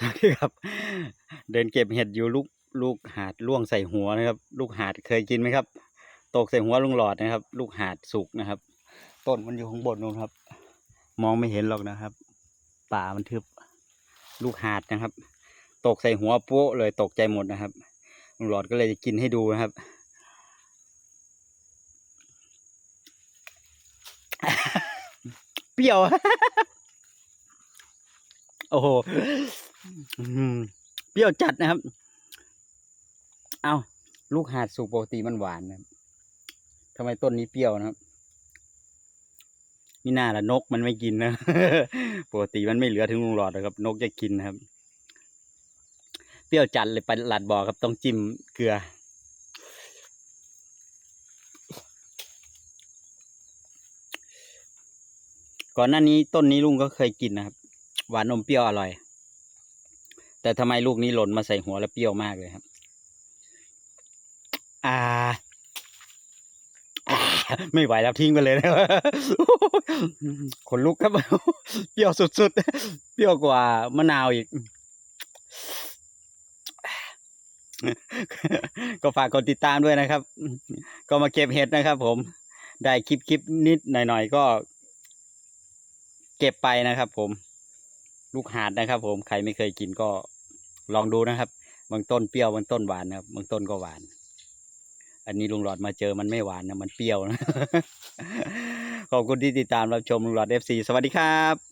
สวัสดีครับ เดินเก็บเห็ดอยู่ลูกลูกหาดล่วงใส่หัวนะครับ ลูกหาดเคยกินไหมครับ ตกใส่หัวลุงหลอดนะครับ ลูกหาดสุกนะครับ ต้นมันอยู่ข้างบนนู้นครับ มองไม่เห็นหรอกนะครับ ป่ามันทึบลูกหาดนะครับ ตกใส่หัวโป๊ะเลยตกใจหมดนะครับลุงหลอดก็เลยจะกินให้ดูนะครับเปรี้ยว โอ้โหรือ เปรี้ยวจัดนะครับ เอาลูกหาดสุกปกติมันหวานนะครับทำไมต้นนี้เปรี้ยวนะครับมีหน้าละนกมันไม่กินนะปกติมันไม่เหลือถึงลุงหลอดนะครับ นกจะกินนะครับ เปรี้ยวจัดเลยไปหลัดบ่อครับต้องจิ้มเกลือก่อนหน้านี้ต้นนี้ลุงก็เคยกินนะครับ หวานนมเปรี้ยวอร่อย แต่ทำไมลูกนี้หล่นมาใส่หัวแล้วเปรี้ยวมากเลยครับ อ่าอาไม่ไหวแล้วทิ้งไปเลยนะขนลุกครับ เปรี้ยวสุดๆ เปรี้ยวกว่ามะนาวอีก ก็ฝากกดติดตามด้วยนะครับ ก็มาเก็บเห็ดนะครับผม ได้คลิปคลิปนิดหน่อยๆก็ เก็บไปนะครับผม ลูกหาดนะครับ ผมใครไม่เคยกินก็ลองดูนะครับ บางต้นเปรี้ยวบางต้นหวานนะครับ บางต้นก็หวาน อันนี้ลุงหลอดมาเจอมันไม่หวานนะมันเปรี้ยวนะขอบคุณที่ติดตามรับชมลุงหลอดเอฟซีสวัสดีครับ